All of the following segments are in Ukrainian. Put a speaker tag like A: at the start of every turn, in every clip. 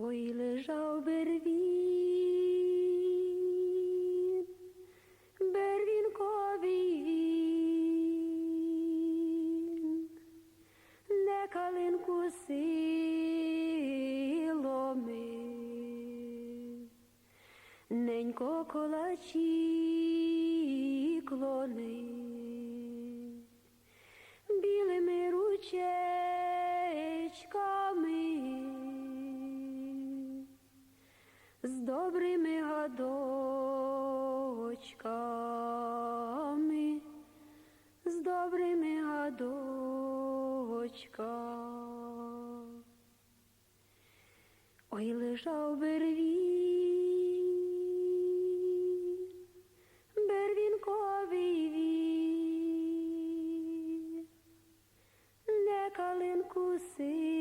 A: Ой, лежав бервін, бервінковий він, не калинку силоми, ненько колачі клони, білими ручечками гадочками. Ой, лежав бервін, бервінковий він, не калинку силоми.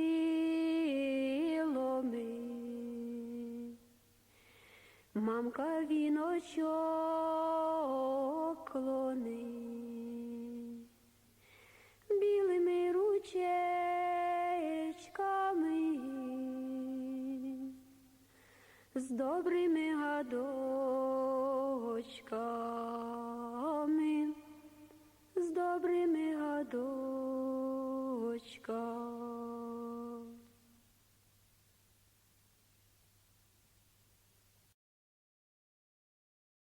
A: Мамка віночок клони, з добрими гадочками, з добрими гадочками.